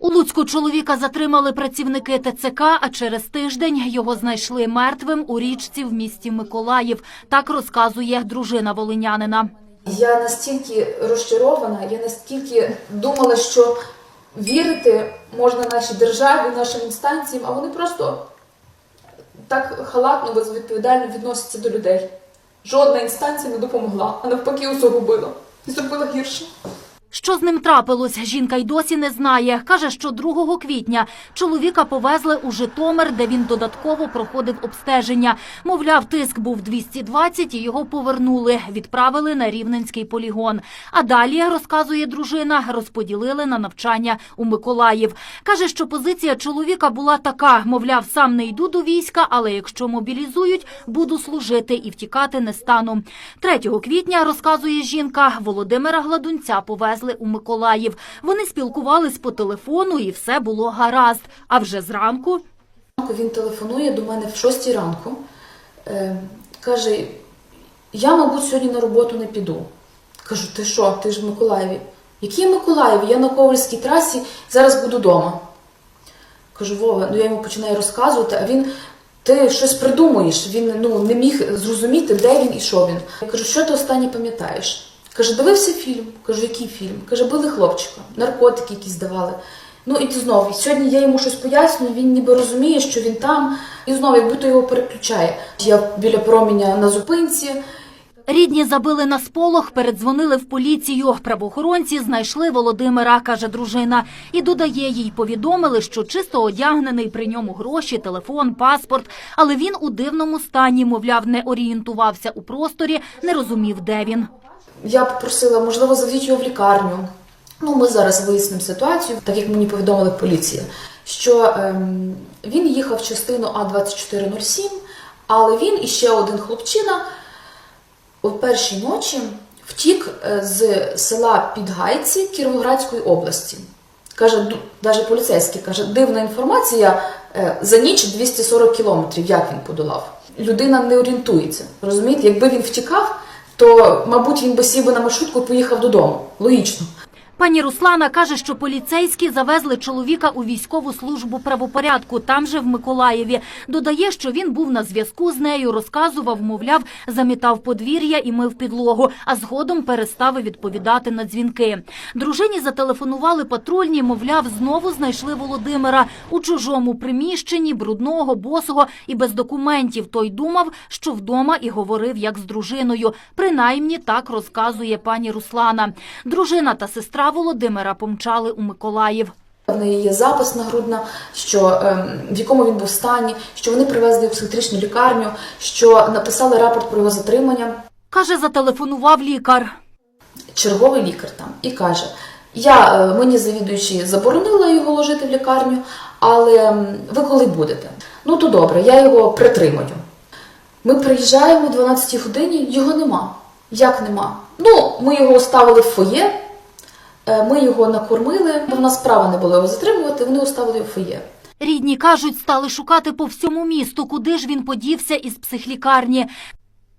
У Луцьку чоловіка затримали працівники ТЦК, а через тиждень його знайшли мертвим у річці в місті Миколаїв. Так розказує дружина волинянина. Я настільки розчарована, я настільки думала, що вірити можна нашій державі, нашим інстанціям, а вони просто так халатно, безвідповідально відносяться до людей. Жодна інстанція не допомогла, а навпаки усугубила і зробила гірше. Що з ним трапилось, жінка й досі не знає. Каже, що 2 квітня чоловіка повезли у Житомир, де він додатково проходив обстеження. Мовляв, тиск був 220 і його повернули, відправили на Рівненський полігон. А далі, розказує дружина, розподілили на навчання у Миколаїв. Каже, що позиція чоловіка була така, мовляв, сам не йду до війська, але якщо мобілізують, буду служити і втікати не стану. 3 квітня, розказує жінка, Володимира Гладунця повезли у Миколаїв. Вони спілкувались по телефону і все було гаразд. А вже зранку Він телефонує до мене в 6 ранку, е, каже: Я, мабуть, сьогодні на роботу не піду. Кажу, ти що, ти ж в Миколаєві? Який Миколаєві? Я на Ковальській трасі, зараз буду вдома. Кажу, Вова, ну я йому починаю розказувати, а він. Ти щось придумуєш, він ну, не міг зрозуміти, де він і що він. Я кажу, що ти останнє пам'ятаєш? Каже, дивився фільм. Кажу, який фільм? Каже, били хлопчика, наркотики якісь давали. Ну і знову, сьогодні я йому щось пояснюю, він ніби розуміє, що він там, і знову, як будто його переключає. Я біля проміння на зупинці. Рідні забили на сполох, передзвонили в поліцію. Правоохоронці знайшли Володимира, каже дружина, і додає їй повідомили, що чисто одягнений при ньому гроші, телефон, паспорт. Але він у дивному стані, мовляв, не орієнтувався у просторі, не розумів, де він. Я попросила, можливо, заведіть його в лікарню. Ну, ми зараз вияснимо ситуацію, так як мені повідомила поліція, що ем, він їхав частину А2407, але він і ще один хлопчина о першій ночі втік е, з села Підгайці Кіровоградської області. Каже, навіть поліцейський каже, дивна інформація е, за ніч 240 кілометрів, як він подолав. Людина не орієнтується. Розумієте, якби він втікав, то, мабуть, він би сів би на маршрутку і поїхав додому. Логічно. Пані Руслана каже, що поліцейські завезли чоловіка у військову службу правопорядку, там же в Миколаєві. Додає, що він був на зв'язку з нею, розказував, мовляв, замітав подвір'я і мив підлогу, а згодом перестав відповідати на дзвінки. Дружині зателефонували патрульні, мовляв, знову знайшли Володимира у чужому приміщенні, брудного, босого і без документів. Той думав, що вдома і говорив як з дружиною. Принаймні так розказує пані Руслана. Дружина та сестра Володимира помчали у Миколаїв. В неї є запис нагрудна, що ем, в якому він був стані, що вони привезли в психіатричну лікарню, що написали рапорт про його затримання. Каже, зателефонував лікар. Черговий лікар там і каже: Я е, мені завідуючи заборонила його ложити в лікарню, але ем, ви коли будете? Ну то добре, я його притримаю. Ми приїжджаємо о 12 годині, його нема. Як нема? Ну, ми його оставили в фоє, ми його накормили, бо в нас права не було його затримувати, вони оставили в фоє. Рідні кажуть, стали шукати по всьому місту, куди ж він подівся із психлікарні.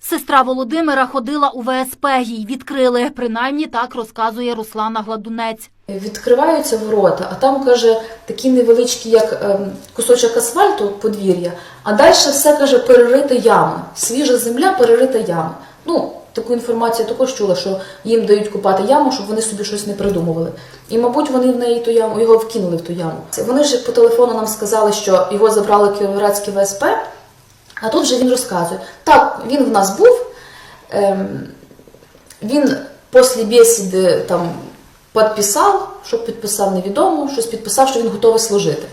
Сестра Володимира ходила у ВСП, їй відкрили. Принаймні так розказує Руслана Гладунець. Відкриваються ворота, а там каже такі невеличкі, як ем, кусочок асфальту подвір'я, а далі все каже перерита яма, свіжа земля, перерита яма. Ну, таку інформацію також чула, що їм дають купати яму, щоб вони собі щось не придумували. І, мабуть, вони в неї ту яму його вкинули в ту яму. Вони ж по телефону нам сказали, що його забрали Кіровоградське ВСП, а тут вже він розказує: так, він в нас був. Ем, він після бесіди там підписав, що підписав невідомо, щось підписав, що він готовий служити.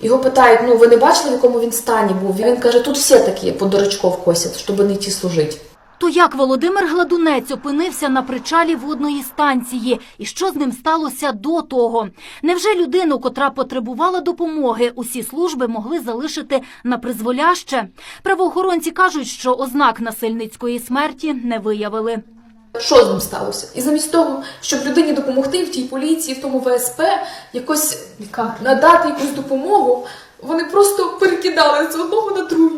Його питають: ну ви не бачили, в якому він стані був? І Він каже, тут всі такі по дурачков косять, щоб не йти служити. То як Володимир Гладунець опинився на причалі водної станції? І що з ним сталося до того? Невже людину, котра потребувала допомоги, усі служби могли залишити на призволяще? Правоохоронці кажуть, що ознак насильницької смерті не виявили. Що з ним сталося? І замість того, щоб людині допомогти в тій поліції, в тому ВСП, якось надати якусь допомогу, вони просто перекидали з одного на друге.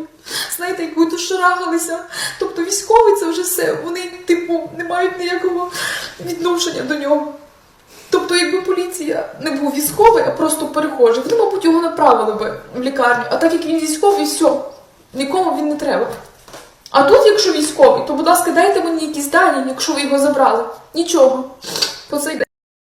Знаєте, як будто шарахалися. Тобто військовий це вже все. Вони, типу, не мають ніякого відношення до нього. Тобто, якби поліція не був військовий, а просто перехожий, вони, мабуть, його направили би в лікарню. А так як він військовий, все, нікому він не треба. А тут, якщо військовий, то, будь ласка, дайте мені якісь дані, якщо ви його забрали. Нічого. По цей день.